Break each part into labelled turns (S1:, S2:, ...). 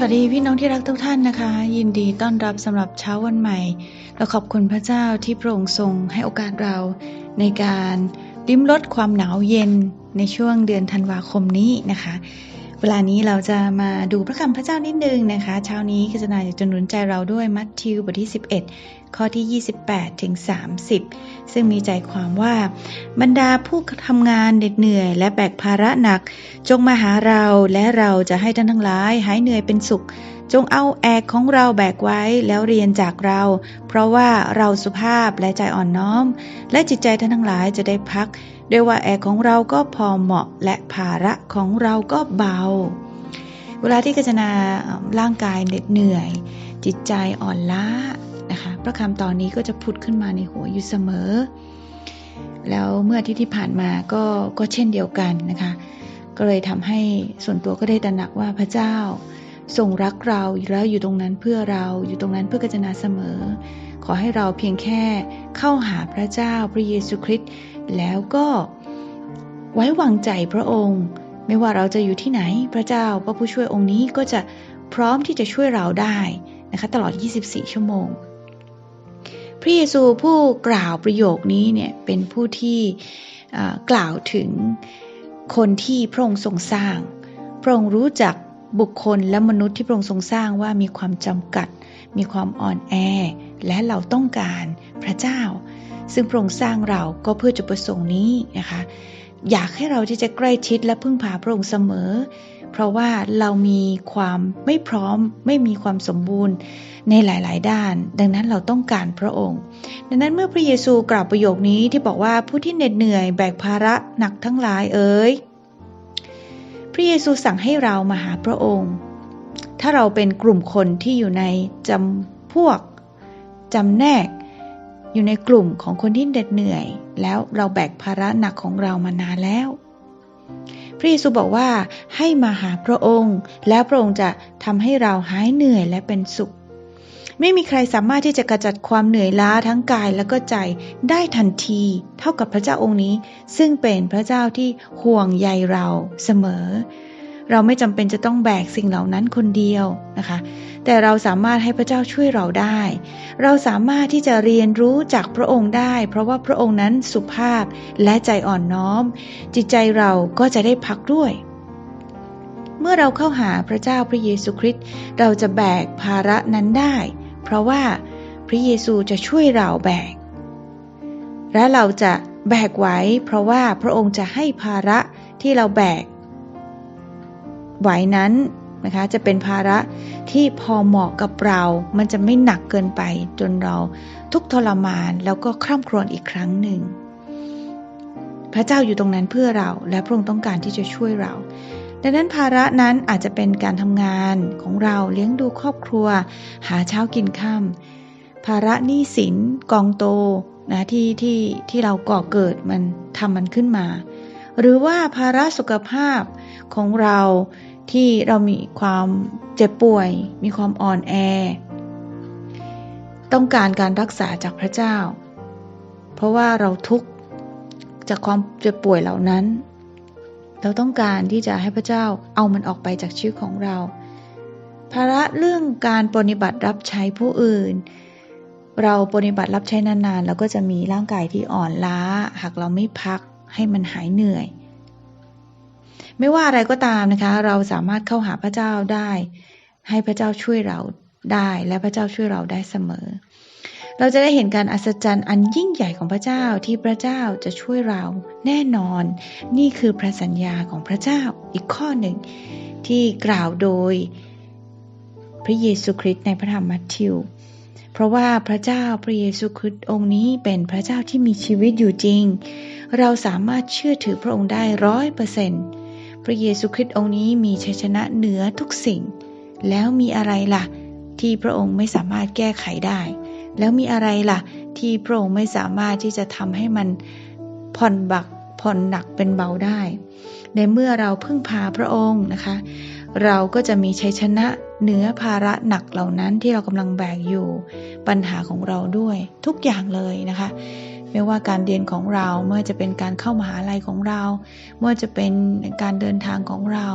S1: สวัสดีพี่น้องที่รักทุกท่านนะคะ ยินดีต้อนรับสำหรับเช้าวันใหม่เราขอบคุณพระเจ้าที่พระองค์ทรงให้โอกาสเราในการลิ้มรสความหนาวเย็นในช่วงเดือนธันวาคมนี้นะคะ เวลานี้เราจะมาดูพระคำพระเจ้านิดนึงนะคะเช้านี้ก็จนายจะหนุนใจเราด้วยมัทธิวบทที่ 11 ข้อที่ 28 ถึง 30 ซึ่งมีใจความว่า บรรดาผู้ทำงานเหน็ดเหนื่อย และแบกภาระหนัก จงมาหาเราและเราจะให้ท่านทั้งหลายหายเหนื่อยเป็นสุข จงเอาแอกของเราแบกไว้แล้วเรียนจากเรา เพราะว่าเราสุภาพและใจอ่อนน้อม และจิตใจท่านทั้งหลายจะได้พัก ด้วยว่าแอกของเราก็พอเหมาะและภาระของเราก็เบา เวลาที่กัจนาร่างกายเหน็ดเหนื่อย จิตใจอ่อนล้านะคะพระคำตอนนี้ก็จะพุดขึ้นมาในหัวอยู่เสมอ แล้วเมื่อที่ที่ผ่านมาก็ก็เช่นเดียวกันนะคะก็เลยทำให้ส่วนตัวก็ได้ตระหนักว่าพระเจ้าทรงรักเราแล้วอยู่ตรงนั้นเพื่อเราอยู่ตรงนั้นเพื่อกัจนาเสมอ ขอให้เราเพียงแค่เข้าหาพระเจ้าพระเยซูคริสต์ แล้วก็ไว้วางใจพระองค์ ไม่ว่าเราจะอยู่ที่ไหน พระเจ้าพระผู้ช่วยองค์นี้ก็จะพร้อมที่จะช่วยเราได้นะคะตลอด 24 ชั่วโมง พระเยซูผู้กล่าวประโยคนี้เนี่ยเป็นผู้ที่กล่าวถึงคนที่พระองค์ทรงสร้าง พระองค์รู้จักบุคคลและมนุษย์ที่พระองค์ทรงสร้างว่ามีความจำกัด มีความอ่อนแอ และเราต้องการพระเจ้า ซึ่งพระองค์สร้างเราก็เพื่อจุดประสงค์นี้นะคะ อยากให้เราที่จะใกล้ชิดและพึ่งพาพระองค์เสมอ เพราะว่าเรามีความไม่พร้อมไม่มีความสมบูรณ์ในหลาย ๆ ด้าน ดังนั้นเราต้องการพระองค์ ดังนั้นเมื่อพระเยซูกล่าวประโยคนี้ที่บอกว่าผู้ที่เหน็ดเหนื่อยแบกภาระหนักทั้งหลายเอ๋ยพระเยซูสั่งให้เรามาหาพระองค์ ถ้าเราเป็นกลุ่มคนที่อยู่ในจำพวกจำแนก อยู่ในกลุ่มของคนที่เหน็ดเหนื่อย แล้วเราแบกภาระหนักของเรามานานแล้ว พระเยซูบอกว่าให้มาหาพระองค์ แล้วพระองค์จะทำให้เราหายเหนื่อยและเป็นสุข ไม่มีใครสามารถที่จะกระจัดความเหนื่อยล้าทั้งกายและก็ใจได้ทันที เท่ากับพระเจ้าองค์นี้ ซึ่งเป็นพระเจ้าที่ห่วงใยเราเสมอ เราไม่จำเป็นจะต้องแบกสิ่งเหล่านั้นคนเดียวนะคะ แต่เราสามารถให้พระเจ้าช่วยเราได้ เราสามารถที่จะเรียนรู้จากพระองค์ได้ เพราะว่าพระองค์นั้นสุภาพและใจอ่อนน้อม จิตใจเราก็จะได้พักด้วยเมื่อเราเข้าหาพระเจ้าพระเยซูคริสต์เราจะแบกภาระนั้นได้ เพราะว่าพระเยซูจะช่วยเราแบก และเราจะแบกไว้ เพราะว่าพระองค์จะให้ภาระที่เราแบก ไหวนั้นนะคะจะเป็นภาระที่พอเหมาะกับเรา มันจะไม่หนักเกินไปจนเราทุกทรมานแล้วก็คร่ำครวญอีกครั้งหนึ่ง พระเจ้าอยู่ตรงนั้นเพื่อเราและพระองค์ต้องการที่จะช่วยเรา ดังนั้นภาระนั้นอาจจะเป็นการทำงานของเราเลี้ยงดูครอบครัว หาเช้ากินค่ำภาระหนี้สินกองโตนะที่ที่ที่เราก่อเกิดมันทำมันขึ้นมา หรือว่าภาระสุขภาพของเรา ที่เรามีความเจ็บป่วย มีความอ่อนแอ ต้องการการรักษาจากพระเจ้า เพราะว่าเราทุกข์จากความเจ็บป่วยเหล่านั้น เราต้องการที่จะให้พระเจ้าเอามันออกไปจากชีวิตของเรา ภาระเรื่องการปฏิบัติรับใช้ผู้อื่น เราปฏิบัติรับใช้นานๆเราก็จะมีร่างกายที่อ่อนล้า หากเราไม่พักให้มันหายเหนื่อย ไม่ว่าอะไรก็ตามนะคะ เราสามารถเข้าหาพระเจ้าได้ ให้พระเจ้าช่วยเราได้และพระเจ้าช่วยเราได้เสมอ เราจะได้เห็นการอัศจรรย์อันยิ่งใหญ่ของพระเจ้าที่พระเจ้าจะช่วยเราแน่นอน นี่คือพระสัญญาของพระเจ้าอีกข้อหนึ่งที่กล่าวโดยพระเยซูคริสต์ในพระธรรมมัทธิว เพราะว่าพระเจ้าพระเยซูคริสต์องค์นี้เป็นพระเจ้าที่มีชีวิตอยู่จริง เราสามารถเชื่อถือพระองค์ได้ร้อยเปอร์เซ็นต์ พระเยซูคริสต์องค์นี้มีชัยชนะเหนือทุกสิ่ง แล้วมีอะไรล่ะ ที่พระองค์ไม่สามารถแก้ไขได้ แล้วมีอะไรล่ะ ที่พระองค์ไม่สามารถที่จะทำให้มันผ่อนบักผ่อนหนักเป็นเบาได้ ในเมื่อเราพึ่งพาพระองค์นะคะ เราก็จะมีชัยชนะเหนือภาระหนักเหล่านั้นที่เรากำลังแบกอยู่ปัญหาของเราด้วยทุกอย่างเลยนะคะ ไม่ว่าการเรียนของเรา เมื่อจะเป็นการเข้ามหาลัยของเรา เมื่อจะเป็นการเดินทางของเรา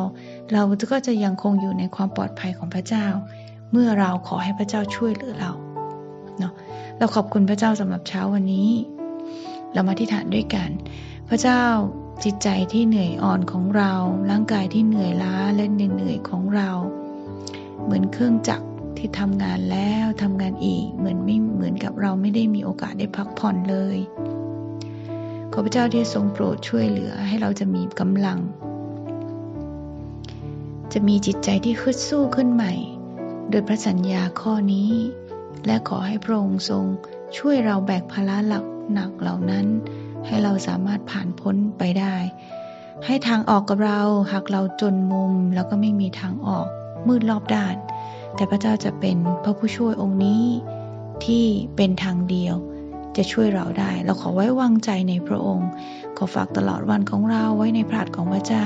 S1: เราก็จะยังคงอยู่ในความปลอดภัยของพระเจ้า เมื่อเราขอให้พระเจ้าช่วยเหลือเราเนาะเราขอบคุณพระเจ้าสำหรับเช้าวันนี้ เรามาที่ฐานด้วยกัน พระเจ้าจิตใจที่เหนื่อยอ่อนของเรา ร่างกายที่เหนื่อยล้าและเหนื่อยของเรา เหมือนเครื่องจักร ที่ทำงานแล้วทำงานอีกเหมือนไม่เหมือนกับเราไม่ได้มีโอกาสได้พักผ่อนเลย ขอพระเจ้าที่ทรงโปรดช่วยเหลือให้เราจะมีกำลัง จะมีจิตใจที่ฮึดสู้ขึ้นใหม่ โดยพระสัญญาข้อนี้ และขอให้พระองค์ทรงช่วยเราแบกภาระหลักหนักเหล่านั้น ให้เราสามารถผ่านพ้นไปได้ ให้ทางออกกับเราหากเราจนมุมแล้วก็ไม่มีทางออกมืดรอบด้าน แต่พระเจ้าจะเป็นพระผู้ช่วยองค์นี้ที่เป็นทางเดียว จะช่วยเราได้ เราขอไว้วางใจในพระองค์ ขอฝากตลอดวันของเราไว้ในพระหัตถ์ของพระเจ้า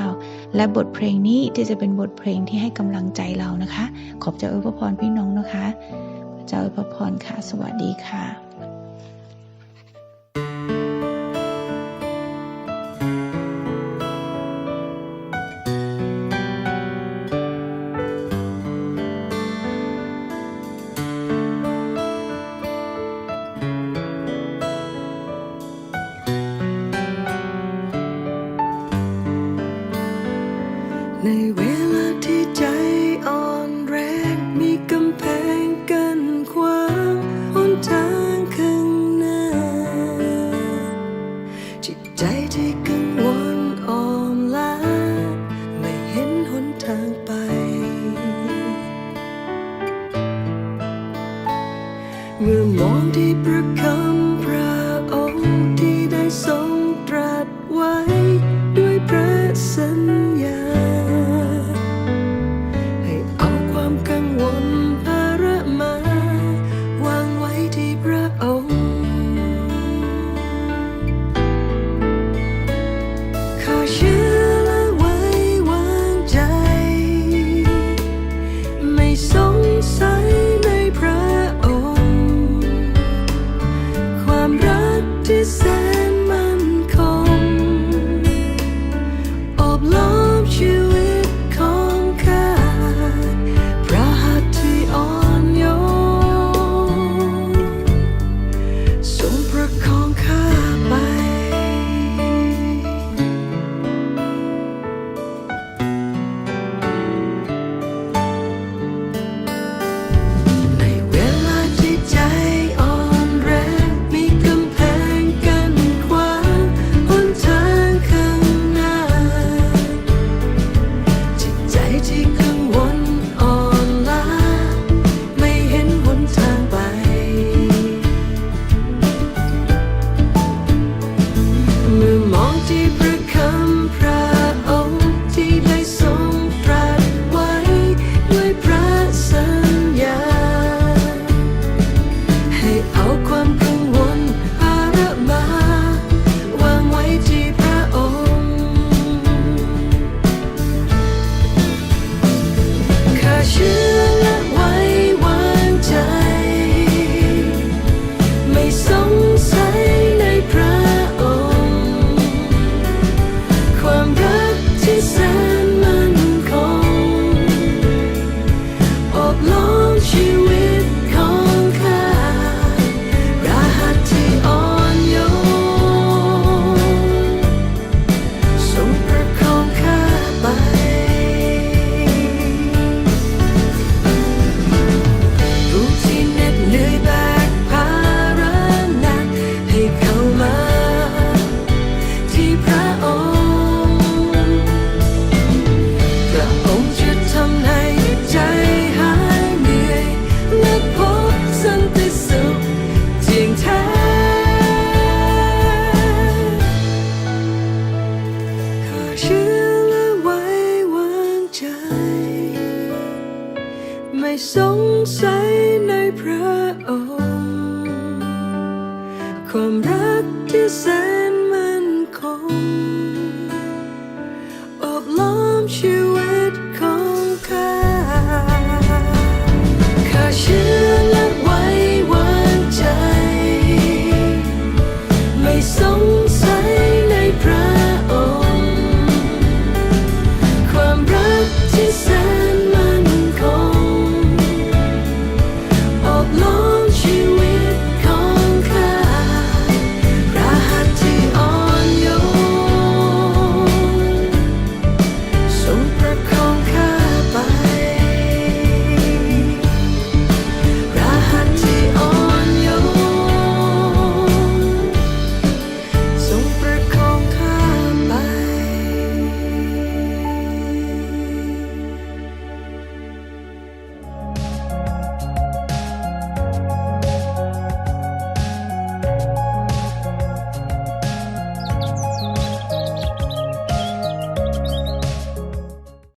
S1: และบทเพลงนี้ที่จะเป็นบทเพลงที่ให้กำลังใจเรานะคะ ขอบใจอวยพระพรพี่น้องนะคะพระเจ้าอวยพระพรค่ะ สวัสดีค่ะ
S2: จิ ชี